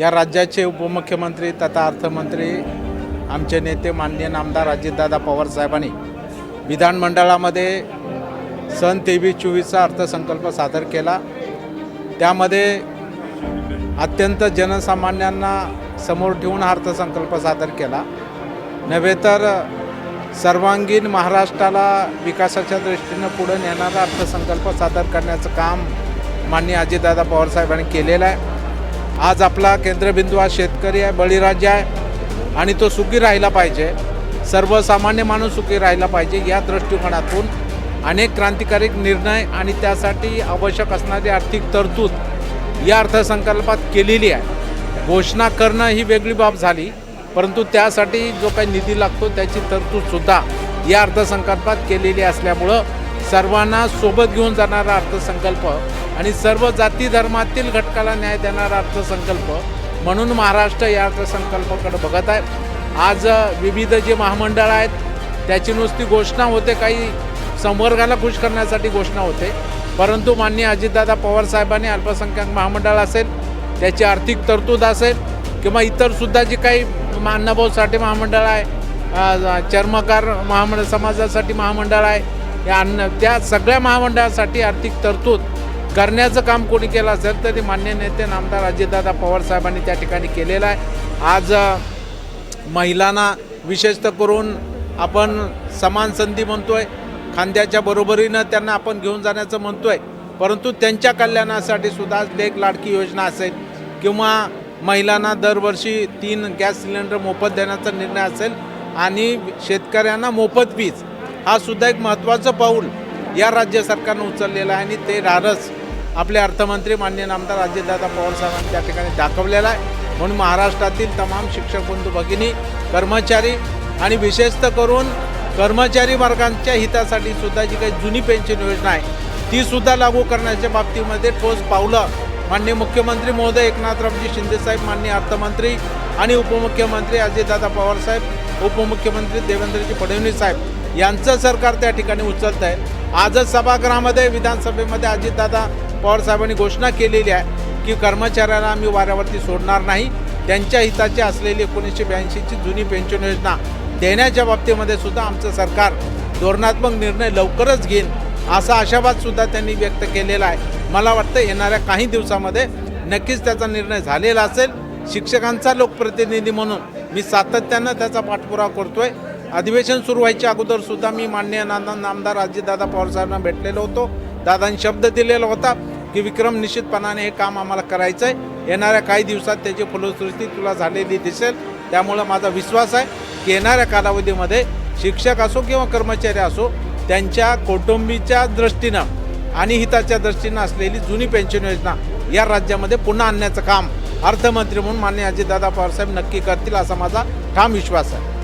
या राज्याचे उपमुख्यमंत्री तथा अर्थमंत्री आमचे नेते माननीय नामदार अजितदादा पवार साहेबांनी विधानमंडळामध्ये सन तेवीस चोवीसचा अर्थसंकल्प सादर केला. त्यामध्ये अत्यंत जनसामान्यांना समोर ठेवून हा अर्थसंकल्प सादर केला. नव्हे तर सर्वांगीण महाराष्ट्राला विकासाच्या दृष्टीनं पुढे नेणारा अर्थसंकल्प सादर करण्याचं काम माननीय अजितदादा पवारसाहेबांनी केलेलं आहे. आज आपला केंद्रबिंदू हा शेतकरी आहे बळीराज्य आहे आणि तो सुखी राहिला पाहिजे. सर्वसामान्य माणूस सुखी राहिला पाहिजे या दृष्टिकोनातून. अनेक क्रांतिकारी निर्णय आणि त्यासाठी आवश्यक असणारी आर्थिक तरतूद या अर्थसंकल्पात केलेली आहे. घोषणा करणं ही वेगळी बाब झाली परंतु त्यासाठी जो काही निधी लागतो त्याची तरतूदसुद्धा या अर्थसंकल्पात केलेली असल्यामुळं सर्वांना सोबत घेऊन जाणारा अर्थसंकल्प आणि सर्व जाती धर्मातील घटकाला न्याय देणारा अर्थसंकल्प म्हणून महाराष्ट्र या अर्थसंकल्पाकडे बघत आहे. आज विविध जे महामंडळ आहेत त्याची नुसती घोषणा होते काही संवर्गाला खुश करण्यासाठी घोषणा होते. परंतु माननीय अजितदादा पवार साहेबांनी अल्पसंख्याक महामंडळ असेल त्याची आर्थिक तरतूद असेल किंवा इतरसुद्धा जी काही अण्णाभाऊ साठे महामंडळ आहे चर्मकार महामंडळ समाजासाठी महामंडळ आहे या अन्न त्या सगळ्या महामंडळासाठी आर्थिक तरतूद करण्याचं काम कोणी केलं असेल तर ते मान्य नेते नामदार अजितदादा पवार साहेबांनी त्या ठिकाणी केलेलं आहे. आज महिलांना विशेषतः करून आपण समान संधी म्हणतो आहे खांद्याच्या बरोबरीनं त्यांना आपण घेऊन जाण्याचं म्हणतो आहे परंतु त्यांच्या कल्याणासाठी सुद्धा आज लेख लाडकी योजना असेल किंवा महिलांना दरवर्षी तीन गॅस सिलेंडर मोफत देण्याचा निर्णय असेल आणि शेतकऱ्यांना मोफत वीज हा सुद्धा एक महत्त्वाचं पाऊल या राज्य सरकारनं उचललेलं आहे आणि ते रारस आपले अर्थमंत्री मान्य नामदार अजितदादा पवार साहेबांनी त्या ठिकाणी दाखवलेला आहे. म्हणून महाराष्ट्रातील तमाम शिक्षक बंधू भगिनी कर्मचारी आणि विशेषतः करून कर्मचारी वर्गांच्या हितासाठी सुद्धा जी काही जुनी पेन्शन योजना आहे ती सुद्धा लागू करण्याच्या बाबतीमध्ये ठोस पावलं माननीय मुख्यमंत्री महोदय एकनाथरावजी शिंदेसाहेब माननीय अर्थमंत्री आणि उपमुख्यमंत्री अजितदादा पवारसाहेब उपमुख्यमंत्री देवेंद्रजी फडणवीस साहेब यांचं सरकार त्या ठिकाणी उचलत आहे आजच सभागृहामध्ये विधानसभेमध्ये अजितदादा पवारसाहेबांनी घोषणा केलेली आहे की कर्मचाऱ्याला आम्ही वाऱ्यावरती सोडणार नाही. त्यांच्या हिताची असलेली एकोणीसशे ब्याऐंशीची जुनी पेन्शन योजना देण्याच्या बाबतीमध्ये सुद्धा आमचं सरकार धोरणात्मक निर्णय लवकरच घेईन असा आशावाद सुद्धा त्यांनी व्यक्त केलेला आहे. मला वाटतं येणाऱ्या काही दिवसामध्ये नक्कीच त्याचा निर्णय झालेला असेल. शिक्षकांचा लोकप्रतिनिधी म्हणून मी सातत्यानं त्याचा पाठपुरावा करतोय. अधिवेशन सुरू व्हायच्या अगोदर सुद्धा मी माननीय नाना नामदार अजितदादा पवारसाहेबांना भेटलेलो होतो. दादांनी शब्द दिलेला होता की विक्रम निश्चितपणाने हे काम आम्हाला करायचं आहे येणाऱ्या काही दिवसात त्याची फलश्रुती तुला झालेली दिसेल. त्यामुळं माझा विश्वास आहे की येणाऱ्या कालावधीमध्ये शिक्षक असो किंवा कर्मचारी असो त्यांच्या कौटुंबीच्या दृष्टीनं आणि हिताच्या दृष्टीनं असलेली जुनी पेन्शन योजना या राज्यामध्ये पुन्हा आणण्याचं काम अर्थमंत्री म्हणून मान्य अजितदादा पवारसाहेब नक्की करतील असा माझा ठाम विश्वास आहे.